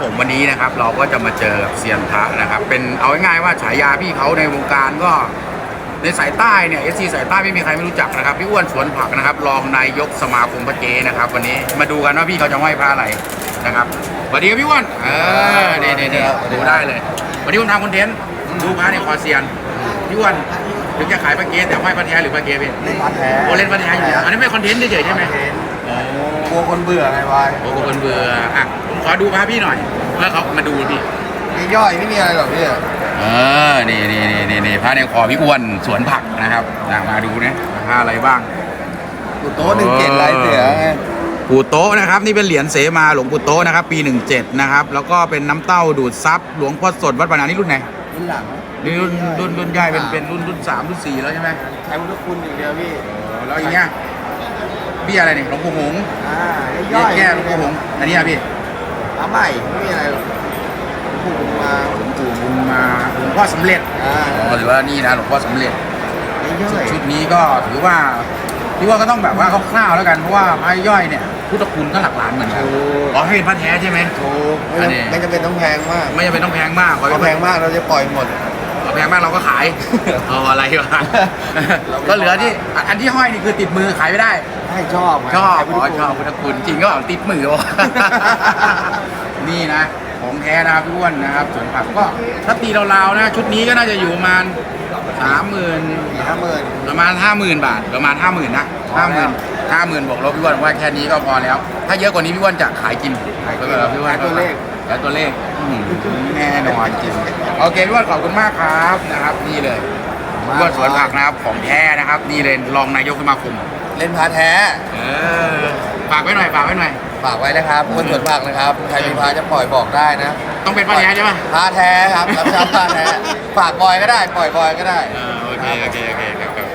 ผมวันนี้นะครับเราก็จะมาเจอกับเซียนพระนะครับ เป็นเอาง่ายๆว่าฉายาพี่เขาในวงการก็ในสายใต้เนี่ยเอซีสายใต้ไม่มีใครไม่รู้จักนะครับพี่อ้วนสวนผักนะครับ รองนายกสมาคมพระเจนะครับ วันนี้มาดูกันว่าพี่เขาจะห้อยพระอะไรนะครับสวัสดีครับพี่อ้วนเออนี่นี่นี่ดูได้เลย วันนี้ผมทำคอนเทนต์ดูพระในคอเซียนพี่อ้วนถึงจะขายพระเกแต่ห้อยพระแท้หรือพระเกพี่เล่นพาแท้โอเล่นพระแท้อยู่แล้วอันนี้ไม่คอนเทนต์เฉยๆใช่ไหมเห็น กลัวคนเบื่อไงวายโอ้โหคนเบื่ออะผมขอดูพระพี่หน่อยเมื่อเขามาดูพี่มีย่อยไม่มีอะไรหรอกพี่เออนี่นี่นี่นี่นี่พระในคอพี่อ้วนสวนผักนะครับนะมาดูนะผ้าอะไรบ้างกูโต๊ะหนึ่งเกตลายเสือไงปู่โต๊ะนะครับนี่เป็นเหรียญเสมาหลวงปู่โต๊ะนะครับปี 17 นะครับ แล้วก็เป็นน้ำเต้าดูดซับหลวงพ่อสดวัดปานานี่รุ่นไหนรุ่นหลังนี่รุ่นรุ่นรุ่นใหญ่เป็นเป็นรุ่นรุ่นสามรุ่นสี่แล้วใช่ไหมใช้พุทธคุณอย่างเดียวพี่เออแล้วอย่างเงี้ย พี่อะไรนี่หลวงปู่หงส์อ่าแยกแก้หลวงปู่หงส์อันนี้อะพี่เอาใหม่ไม่มีอะไรหรอกพูดมาหลวงปู่บุญมาหลวงพ่อสำเร็จอ่าอ๋อหรือว่านี่นะหลวงพ่อสำเร็จย่อยชุดนี้ก็ถือว่าพี่ว่าก็ต้องแบบว่าคร่าวๆแล้วกันเพราะว่าพระย่อยเนี่ยพุทธคุณก็หลักล้านเหมือนกันถูกอ๋อให้เป็นพระแท้ใช่ไหม ถูกไม่อันจำนี้ไม่จำเป็นต้องแพงมากไม่จำเป็นต้องแพงมากขอพอให้แพงมากเราจะปล่อยหมดเอา แพงมากเราก็ขายเอาอะไรวะก็เหลือที่อันอันที่ห้อยนี่คือติดมือขายไม่ได้ให้ชอบไงชอบใพุอ๋ทอธคุณชอบพุทธคุณจริงก็เอาติดมือวะนี่นะของแท้นะครับพี่อ้วนนะครับส่วนผักก็ถ้าตีราวๆนะ ชุดนี้ก็น่าจะอยู่ประมาณสามหมื่นสี่ห้าหมื่นประมาณห้าหมื่นบาทประมาณห้าหมื่นนะพอ ห้าหแล้มื่นวห้าหมื่นบอกลบพี่อ้วนว่าแค่นี้ก็พอแล้ว ถ้าเยอะกว่านี้พี่อ้วนจะขายกินขายกินก็แบบพี่อ้วนขายตัวเลขแล้วตัวเลขอืมแน่นอนจริงโอเคพี่อ้วนขอบคุณมากครับนะครับ นี่เลยพี่อ้วนสวนผักนะครับของแท้นะครับ นี่เลยรองนายกสมาคมเล่นพาแท้เออฝากไว้หน่อยฝากไว้หน่อยฝากไว้นะครับคนสวนผักนะครับใครมีพาจะปล่อยบอกได้นะ ต้องเป็นป้าแท้ใช่ไหมพาแท้ครับรับชาพาแท้ฝากบอยก็ได้ ปล่อยบอยก็ได้เออโอเคโอเคโอเคครับครับ